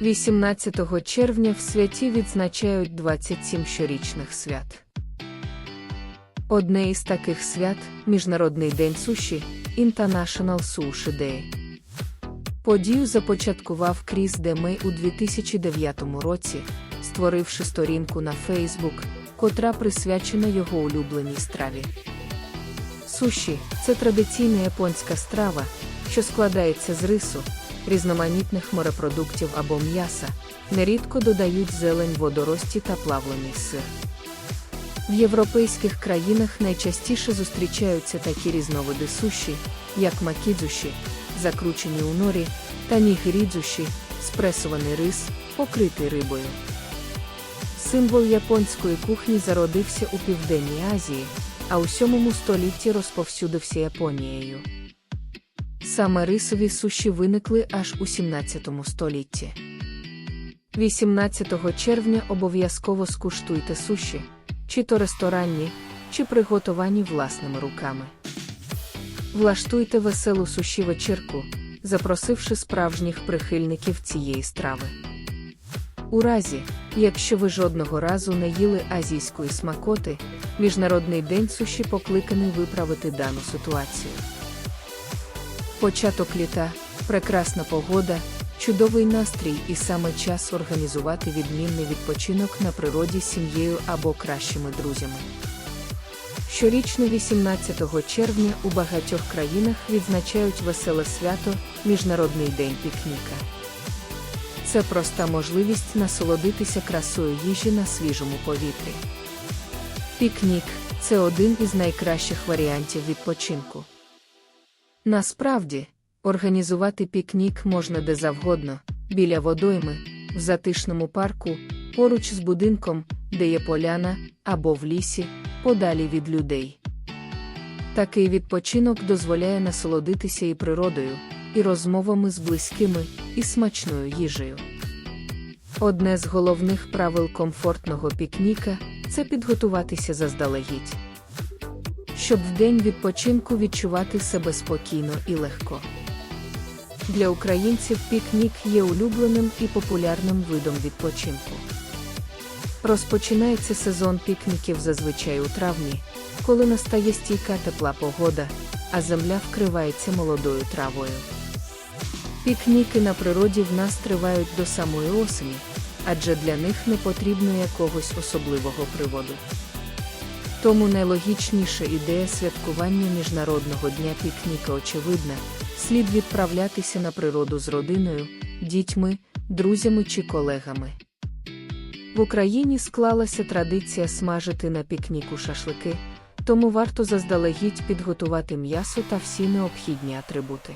18 червня в святі відзначають 27 щорічних свят. Одне із таких свят Міжнародний день суші International Sushi Day. Подію започаткував Кріс Демей у 2009 році, створивши сторінку на Facebook, котра присвячена його улюбленій страві. Суші це традиційна японська страва, що складається з рису, різноманітних морепродуктів або м'яса, нерідко додають зелень водорості та плавлений сир. В європейських країнах найчастіше зустрічаються такі різновиди суші, як макідзуші, закручені у норі, та нігирідзуші, спресований рис, покритий рибою. Символ японської кухні зародився у Південній Азії, а у 7 столітті розповсюдився Японією. Саме рисові суші виникли аж у 17 столітті. 18 червня обов'язково скуштуйте суші, чи то ресторанні, чи приготовані власними руками. Влаштуйте веселу суші вечірку, запросивши справжніх прихильників цієї страви. У разі, якщо ви жодного разу не їли азійської смакоти, Міжнародний день суші покликаний виправити дану ситуацію. Початок літа, прекрасна погода, чудовий настрій і саме час організувати відмінний відпочинок на природі з сім'єю або кращими друзями. Щорічно 18 червня у багатьох країнах відзначають веселе свято Міжнародний день пікніка. Це проста можливість насолодитися красою їжі на свіжому повітрі. Пікнік це один із найкращих варіантів відпочинку. Насправді, організувати пікнік можна де завгодно, біля водойми, в затишному парку, поруч з будинком, де є поляна, або в лісі, подалі від людей. Такий відпочинок дозволяє насолодитися і природою, і розмовами з близькими, і смачною їжею. Одне з головних правил комфортного пікніка це підготуватися заздалегідь. Щоб в день відпочинку відчувати себе спокійно і легко. Для українців пікнік є улюбленим і популярним видом відпочинку. Розпочинається сезон пікніків зазвичай у травні, коли настає стійка тепла погода, а земля вкривається молодою травою. Пікніки на природі в нас тривають до самої осені, адже для них не потрібно якогось особливого приводу. Тому найлогічніша ідея святкування Міжнародного дня пікніка очевидна, слід відправлятися на природу з родиною, дітьми, друзями чи колегами. В Україні склалася традиція смажити на пікніку шашлики, тому варто заздалегідь підготувати м'ясо та всі необхідні атрибути.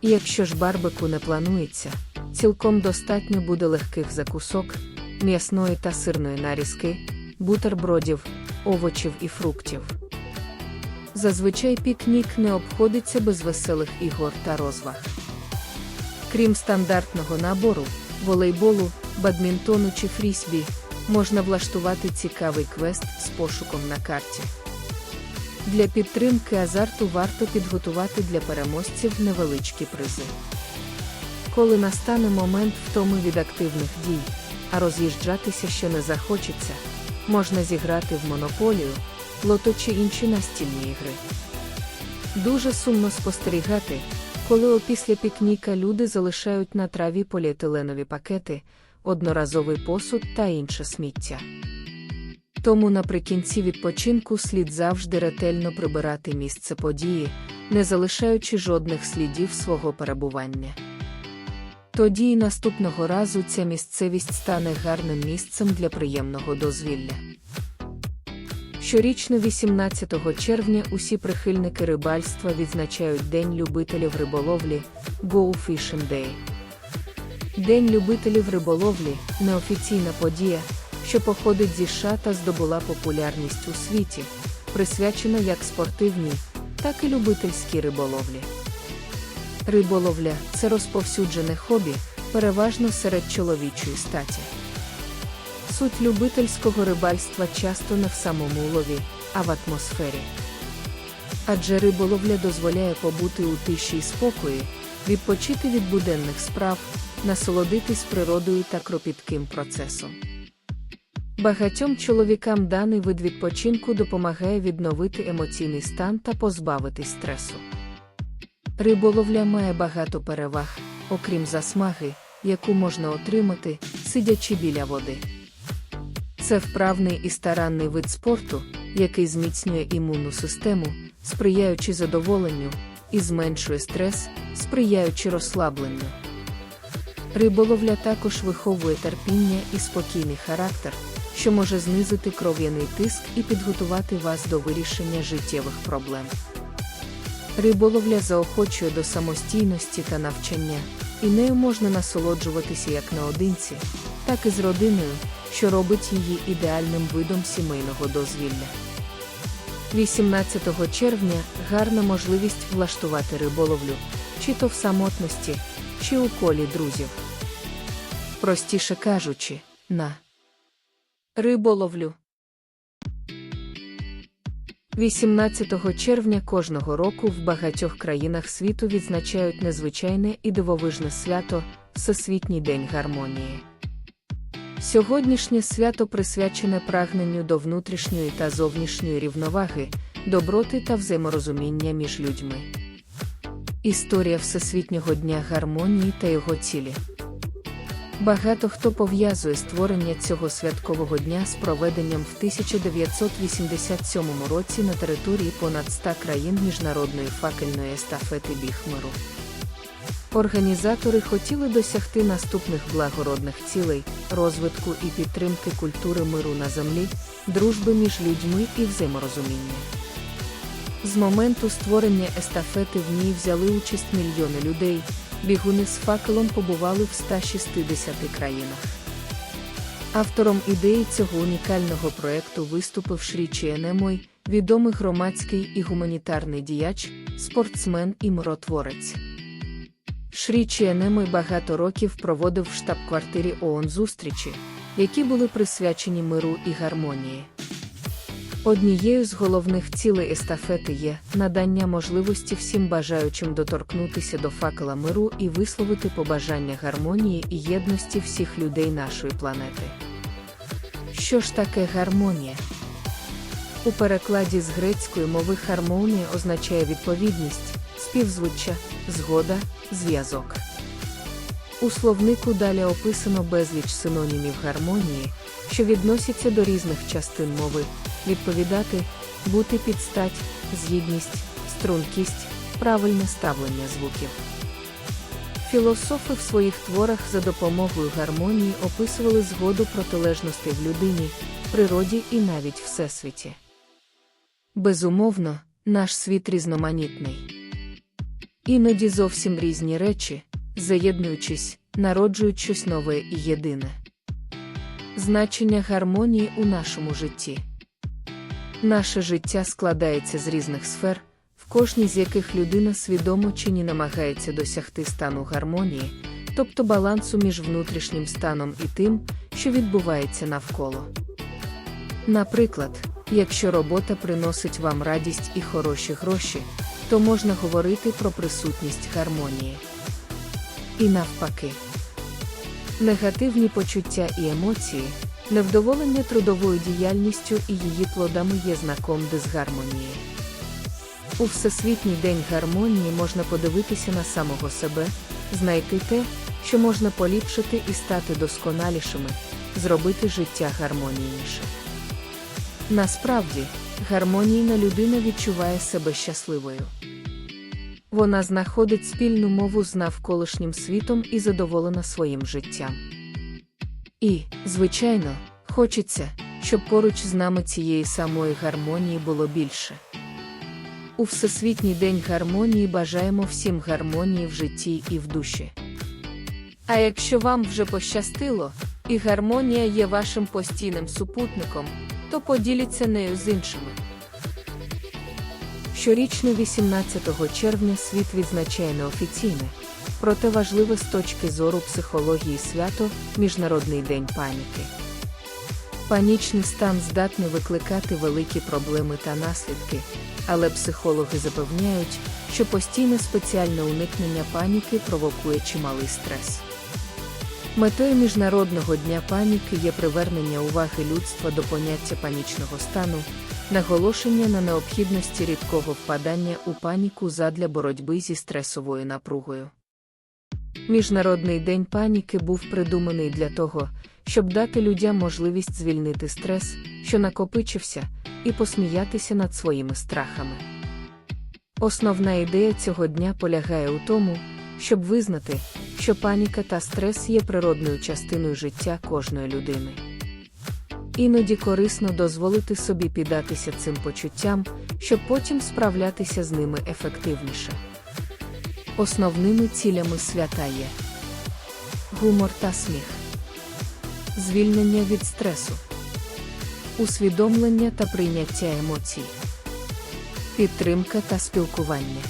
І якщо ж барбеку не планується, цілком достатньо буде легких закусок, м'ясної та сирної нарізки, бутербродів, овочів і фруктів. Зазвичай пікнік не обходиться без веселих ігор та розваг. Крім стандартного набору, волейболу, бадмінтону чи фрісбі, можна влаштувати цікавий квест з пошуком на карті. Для підтримки азарту варто підготувати для переможців невеличкі призи. Коли настане момент втоми від активних дій, а роз'їжджатися ще не захочеться, можна зіграти в монополію, лото чи інші настільні ігри. Дуже сумно спостерігати, коли опісля пікніка люди залишають на траві поліетиленові пакети, одноразовий посуд та інше сміття. Тому наприкінці відпочинку слід завжди ретельно прибирати місце події, не залишаючи жодних слідів свого перебування. Тоді й наступного разу ця місцевість стане гарним місцем для приємного дозвілля. Щорічно 18 червня усі прихильники рибальства відзначають День любителів риболовлі Go Fishing Day. День любителів риболовлі неофіційна подія, що походить зі США та здобула популярність у світі, присвячена як спортивній, так і любительській риболовлі. Риболовля це розповсюджене хобі, переважно серед чоловічої статі. Суть любительського рибальства часто не в самому улові, а в атмосфері. Адже риболовля дозволяє побути у тиші й спокої, відпочити від буденних справ, насолодитись природою та кропітким процесом. Багатьом чоловікам даний вид відпочинку допомагає відновити емоційний стан та позбавитись стресу. Риболовля має багато переваг, окрім засмаги, яку можна отримати, сидячи біля води. Це вправний і старанний вид спорту, який зміцнює імунну систему, сприяючи задоволенню, і зменшує стрес, сприяючи розслабленню. Риболовля також виховує терпіння і спокійний характер, що може знизити кров'яний тиск і підготувати вас до вирішення життєвих проблем. Риболовля заохочує до самостійності та навчання, і нею можна насолоджуватися як наодинці, так і з родиною, що робить її ідеальним видом сімейного дозвілля. 18 червня гарна можливість влаштувати риболовлю, чи то в самотності, чи у колі друзів. Простіше кажучи, на риболовлю. 18 червня кожного року в багатьох країнах світу відзначають незвичайне і дивовижне свято Всесвітній день гармонії. Сьогоднішнє свято присвячене прагненню до внутрішньої та зовнішньої рівноваги, доброти та взаєморозуміння між людьми. Історія Всесвітнього дня гармонії та його цілі. Багато хто пов'язує створення цього святкового дня з проведенням в 1987 році на території понад 100 країн міжнародної факельної естафети біг миру. Організатори хотіли досягти наступних благородних цілей, розвитку і підтримки культури миру на землі, дружби між людьми і взаєморозуміння. З моменту створення естафети в ній взяли участь мільйони людей, бігуни з факелом побували в 160 країнах. Автором ідеї цього унікального проекту виступив Шрі Чіенемой, відомий громадський і гуманітарний діяч, спортсмен і миротворець. Шрі Чіенемой багато років проводив в штаб-квартирі ООН зустрічі, які були присвячені миру і гармонії. Однією з головних цілей естафети є надання можливості всім бажаючим доторкнутися до факела миру і висловити побажання гармонії і єдності всіх людей нашої планети. Що ж таке гармонія? У перекладі з грецької мови гармонія означає відповідність, співзвуччя, згода, зв'язок. У словнику далі описано безліч синонімів гармонії, що відносяться до різних частин мови, відповідати, бути під стать, згідність, стрункість, правильне ставлення звуків. Філософи в своїх творах за допомогою гармонії описували згоду протилежностей в людині, природі і навіть всесвіті. Безумовно, наш світ різноманітний. Іноді зовсім різні речі, заєднуючись, народжують щось нове і єдине. Значення гармонії у нашому житті. Наше життя складається з різних сфер, в кожній з яких людина свідомо чи ні намагається досягти стану гармонії, тобто балансу між внутрішнім станом і тим, що відбувається навколо. Наприклад, якщо робота приносить вам радість і хороші гроші, то можна говорити про присутність гармонії. І навпаки, негативні почуття і емоції, невдоволення трудовою діяльністю і її плодами є знаком дисгармонії. У Всесвітній день гармонії можна подивитися на самого себе, знайти те, що можна поліпшити і стати досконалішими, зробити життя гармонійніше. Насправді, гармонійна людина відчуває себе щасливою. Вона знаходить спільну мову з навколишнім світом і задоволена своїм життям. І, звичайно, хочеться, щоб поруч з нами цієї самої гармонії було більше. У Всесвітній день гармонії бажаємо всім гармонії в житті і в душі. А якщо вам вже пощастило, і гармонія є вашим постійним супутником, то поділіться нею з іншими. Щорічно 18 червня світ відзначає неофіційне, проте важливе з точки зору психології свято Міжнародний день паніки. Панічний стан здатний викликати великі проблеми та наслідки, але психологи запевняють, що постійне спеціальне уникнення паніки провокує чималий стрес. Метою Міжнародного дня паніки є привернення уваги людства до поняття панічного стану, наголошення на необхідності рідкого впадання у паніку задля боротьби зі стресовою напругою. Міжнародний день паніки був придуманий для того, щоб дати людям можливість звільнити стрес, що накопичився, і посміятися над своїми страхами. Основна ідея цього дня полягає у тому, щоб визнати, що паніка та стрес є природною частиною життя кожної людини. Іноді корисно дозволити собі піддатися цим почуттям, щоб потім справлятися з ними ефективніше. Основними цілями свята є. Гумор та сміх, звільнення від стресу, усвідомлення та прийняття емоцій, підтримка та спілкування.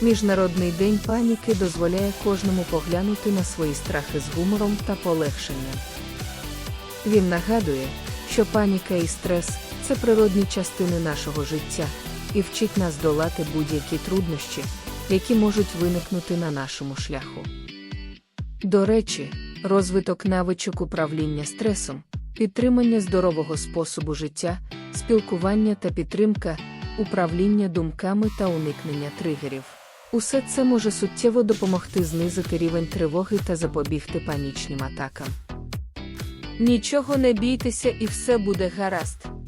Міжнародний день паніки дозволяє кожному поглянути на свої страхи з гумором та полегшенням. Він нагадує, що паніка і стрес це природні частини нашого життя і вчить нас долати будь-які труднощі, які можуть виникнути на нашому шляху. До речі, розвиток навичок управління стресом, підтримання здорового способу життя, спілкування та підтримка, управління думками та уникнення тригерів. Усе це може суттєво допомогти знизити рівень тривоги та запобігти панічним атакам. Нічого не бійтеся і все буде гаразд.